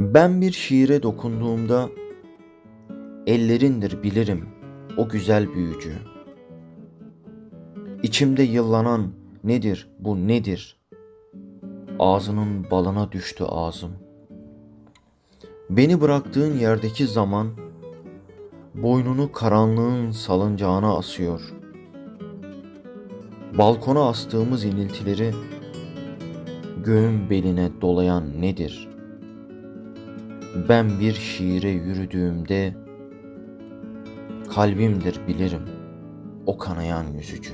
Ben bir şiire dokunduğumda ellerindir bilirim o güzel büyücü. İçimde yıllanan nedir bu nedir? Ağzının balına düştü ağzım. Beni bıraktığın yerdeki zaman boynunu karanlığın salıncağına asıyor. Balkona astığımız iniltileri göğün beline dolayan nedir? Ben bir şiire yürüdüğümde kalbimdir bilirim o kanayan yüzücü.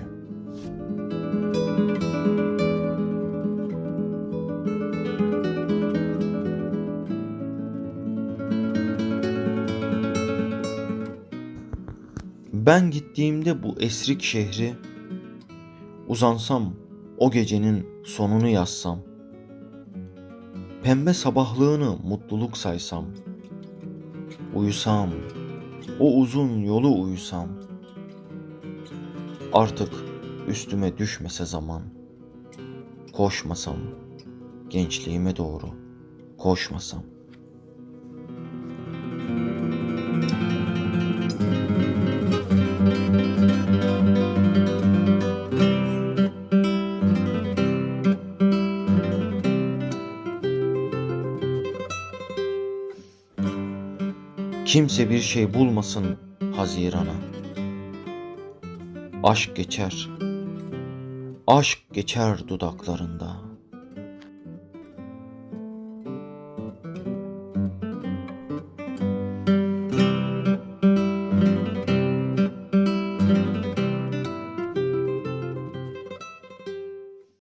Ben gittiğimde bu esrik şehri uzansam o gecenin sonunu yazsam pembe sabahlığını mutluluk saysam uyusam o uzun yolu uyusam artık üstüme düşmese zaman koşmasam gençliğime doğru koşmasam Kimse bir şey bulmasın Haziran'a. Aşk geçer, aşk geçer dudaklarında.